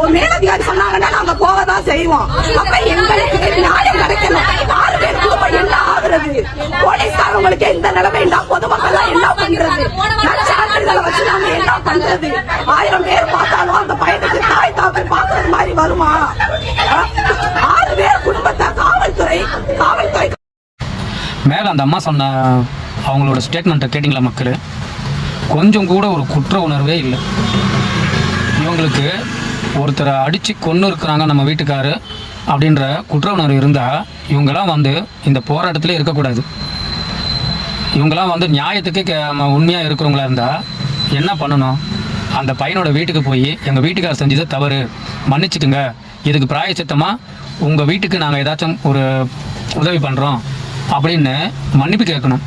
ஒரு மேலதிகாரி சொன்னாங்கன்னா நாங்க போகதான் செய்வோம். அப்ப எங்களுக்கு நியாயம் கிடைக்கணும். ஆறு பேர் குடும்பம் என்ன ஆகுறது? போலீஸ்காரங்களுக்கு இந்த நிலைமைன்னா பொதுமக்கள் எல்லாம் என்ன பண்றது? நச்சான்றிதழை வச்சு நாங்க என்ன பண்றது? ஆயிரம் பேர் பார்த்தாலும் அந்த பையனுக்கு தாய் தாப்பை பார்க்கறது மாதிரி வருமா? ஆறு பேர் குடும்பத்தை காவல்துறை காவல்துறை மேலே அந்த அம்மா சொன்ன அவங்களோட ஸ்டேட்மெண்ட்டை கேட்டிங்களா மக்கள்? கொஞ்சம் கூட ஒரு குற்ற உணர்வே இல்லை. இவங்களுக்கு ஒருத்தரை அடித்து கொன்று இருக்கிறாங்க நம்ம வீட்டுக்காரு அப்படின்ற குற்ற உணர்வு இருந்தால் இவங்கெல்லாம் வந்து இந்த போராட்டத்திலே இருக்கக்கூடாது. இவங்கெல்லாம் வந்து நியாயத்துக்கு உண்மையாக இருக்கிறவங்களா இருந்தால் என்ன பண்ணணும்? அந்த பையனோட வீட்டுக்கு போய் எங்கள் வீட்டுக்கார் செஞ்சது தவறு. மன்னிச்சுக்குங்க. இதுக்கு பிராயச்சித்தமாக உங்கள் வீட்டுக்கு நாங்கள் ஏதாச்சும் ஒரு உதவி பண்ணுறோம் அப்படின்னு மன்னிப்பு கேட்கணும்.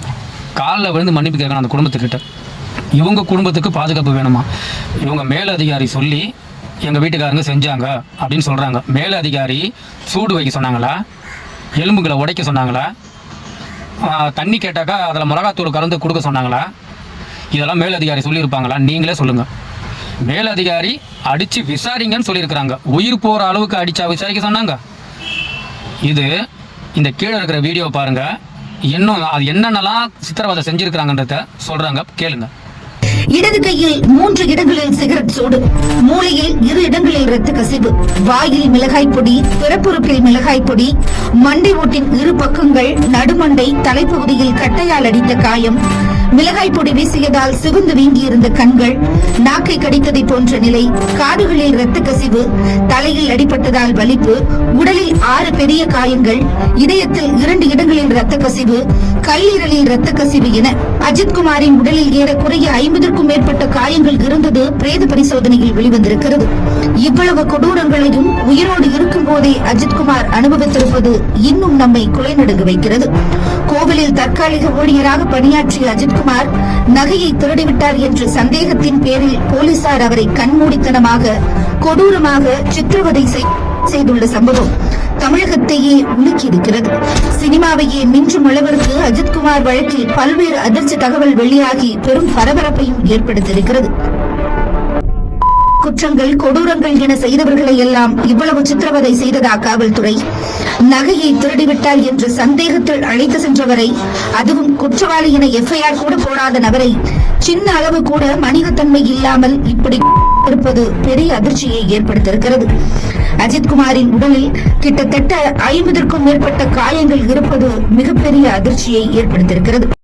காலில் விழுந்து மன்னிப்பு கேட்கணும் அந்த குடும்பத்துக்கிட்ட. இவங்க குடும்பத்துக்கு பாதுகாப்பு வேணுமா? இவங்க மேலதிகாரி சொல்லி எங்கள் வீட்டுக்காரங்க செஞ்சாங்க அப்படின்னு சொல்கிறாங்க மேலதிகாரி சூடு வைக்க சொன்னாங்களா? எலும்புகளை உடைக்க சொன்னாங்களா? தண்ணி கேட்டாக்கா அதில் மிளகாத்தூள் கலந்து கொடுக்க சொன்னாங்களா? இதெல்லாம் மேலதிகாரி சொல்லியிருப்பாங்களா? நீங்களே சொல்லுங்கள் மேலதிகாரி அடித்து விசாரிங்கன்னு சொல்லியிருக்கிறாங்க. உயிர் போகிற அளவுக்கு அடிச்சா விசாரிக்க சொன்னாங்க. இது இந்த கீழே இருக்கிற வீடியோ பாருங்க. இன்னும் அது என்னென்னலாம் சித்திரவதை செஞ்சிருக்கிறாங்கன்றத சொல்றாங்க. கேளுங்க. இடது கையில் மூன்று இடங்களில் சிகரெட் சூடு மூளையில் இரு இடங்களில் ரத்த கசிவு வாயில் மிளகாய் பொடி பிறப்புறுப்பில் மிளகாய் பொடி மண்டை ஓட்டின் இரு பக்கங்கள் நடுமண்டை தலைப்பகுதியில் கட்டையால் அடித்த காயம் மிளகாய் பொடி வீசியதால் சிவந்து வீங்கியிருந்த கண்கள் நாக்கை கடித்ததை போன்ற நிலை காதுகளில் இரத்த கசிவு தலையில் அடிபட்டதால் வலிப்பு உடலில் ஆறு பெரிய காயங்கள் இதயத்தில் இரண்டு இடங்களில் இரத்த கசிவு கல்லீரலில் இரத்த கசிவு என அஜித்குமாரின் உடலில் ஏறக்குறைய ஐம்பதற்கும் மேற்பட்ட காயங்கள் இருந்தது பிரேத பரிசோதனையில் வெளிவந்திருக்கிறது. இவ்வளவு கொடூரங்களையும் உயிரோடு இருக்கும் போதே அஜித்குமார் அனுபவித்திருப்பது இன்னும் நம்மை குலைநடுங்க வைக்கிறது. கோவிலில் தற்காலிக ஊழியராக பணியாற்றிய அஜித்குமார் நகையை திருடிவிட்டார் என்ற சந்தேகத்தின் பேரில் போலீசார் அவரை கண்மூடித்தனமாக கொடூரமாக சித்திரவதை செய்- செய்துள்ள சம்பவம் தமிழகத்தையே உலுக்கியிருக்கிறது. சினிமாவையே மின்றும் அளவிற்கு அஜித்குமார் வழக்கில் பல்வேறு அதிர்ச்சி தகவல் வெளியாகி பெரும் பரபரப்பையும் ஏற்படுத்தியிருக்கிறது. குற்றங்கள் கொடூரங்கள் என செய்தவர்களை எல்லாம் இவ்வளவு சித்திரவதை செய்ததா காவல்துறை? நகையை திருடிவிட்டார் என்று சந்தேகத்தில் அழைத்து சென்றவரை அதுவும் குற்றவாளி என எஃப்ஐஆர் கூட போடாத நபரை சின்ன அளவு கூட மனிதத்தன்மை இல்லாமல் இப்படி இருப்பது பெரிய அதிர்ச்சியை ஏற்படுத்தியிருக்கிறது. அஜித்குமாரின் உடலில் கிட்டத்தட்ட ஐம்பதற்கும் மேற்பட்ட காயங்கள் இருப்பது மிகப்பெரிய அதிர்ச்சியை ஏற்படுத்தியிருக்கிறது.